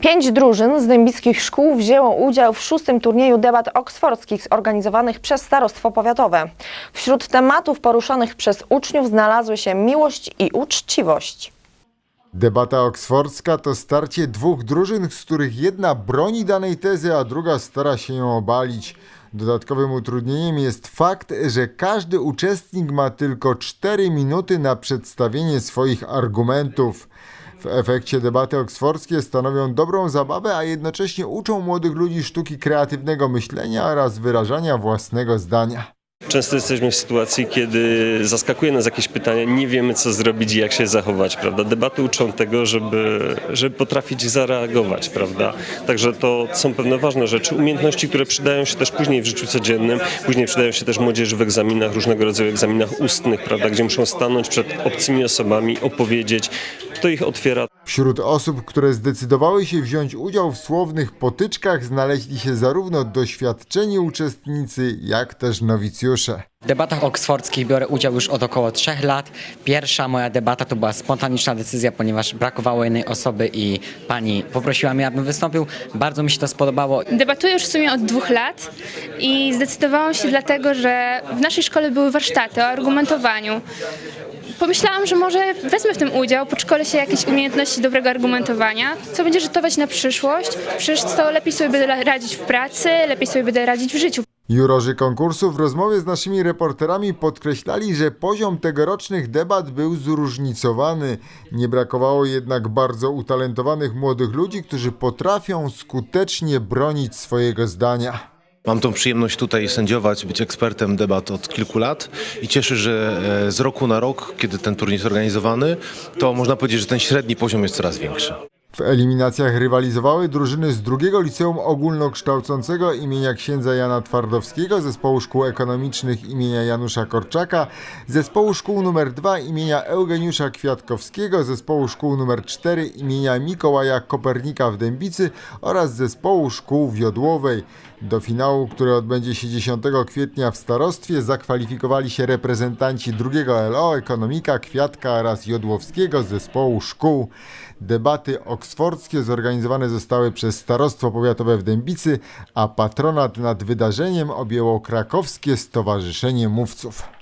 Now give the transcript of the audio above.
Pięć drużyn z dębickich szkół wzięło udział w szóstym turnieju debat oksfordzkich zorganizowanych przez Starostwo Powiatowe. Wśród tematów poruszanych przez uczniów znalazły się miłość i uczciwość. Debata oksfordzka to starcie dwóch drużyn, z których jedna broni danej tezy, a druga stara się ją obalić. Dodatkowym utrudnieniem jest fakt, że każdy uczestnik ma tylko 4 minuty na przedstawienie swoich argumentów. W efekcie debaty oksfordzkie stanowią dobrą zabawę, a jednocześnie uczą młodych ludzi sztuki kreatywnego myślenia oraz wyrażania własnego zdania. Często jesteśmy w sytuacji, kiedy zaskakuje nas jakieś pytanie, nie wiemy co zrobić i jak się zachować, prawda? Debaty uczą tego, żeby, żeby potrafić zareagować, prawda? Także to są pewne ważne rzeczy, umiejętności, które przydają się też później w życiu codziennym, później przydają się też młodzieży w egzaminach, różnego rodzaju egzaminach ustnych, prawda? Gdzie muszą stanąć przed obcymi osobami, opowiedzieć. To ich otwiera Wśród osób, które zdecydowały się wziąć udział w słownych potyczkach, znaleźli się zarówno doświadczeni uczestnicy, jak też nowicjusze. W debatach oksfordzkich biorę udział już od około trzech lat. Pierwsza moja debata to była spontaniczna decyzja, ponieważ brakowało jednej osoby i pani poprosiła mnie, abym wystąpił. Bardzo mi się to spodobało. Debatuję już w sumie od dwóch lat i zdecydowałam się dlatego, że w naszej szkole były warsztaty o argumentowaniu. Pomyślałam, że może wezmę w tym udział, podszkolę się jakieś umiejętności dobrego argumentowania, co będzie rzutować na przyszłość. Przecież to lepiej sobie będę radzić w pracy, lepiej sobie będę radzić w życiu. Jurorzy konkursu w rozmowie z naszymi reporterami podkreślali, że poziom tegorocznych debat był zróżnicowany. Nie brakowało jednak bardzo utalentowanych młodych ludzi, którzy potrafią skutecznie bronić swojego zdania. Mam tą przyjemność tutaj sędziować, być ekspertem debat od kilku lat i cieszę, że e, z roku na rok, kiedy ten turniej jest organizowany, to można powiedzieć, że ten średni poziom jest coraz większy. W eliminacjach rywalizowały drużyny z drugiego liceum ogólnokształcącego imienia księdza Jana Twardowskiego, zespołu szkół ekonomicznych imienia Janusza Korczaka, zespołu szkół nr 2 imienia Eugeniusza Kwiatkowskiego, zespołu szkół nr 4 imienia Mikołaja Kopernika w Dębicy oraz zespołu szkół w Jodłowej. Do finału, który odbędzie się 10 kwietnia w starostwie, zakwalifikowali się reprezentanci drugiego LO, ekonomika, kwiatka oraz jodłowskiego zespołu szkół. Debaty oksfordzkie zorganizowane zostały przez Starostwo Powiatowe w Dębicy, a patronat nad wydarzeniem objęło krakowskie Stowarzyszenie Mówców.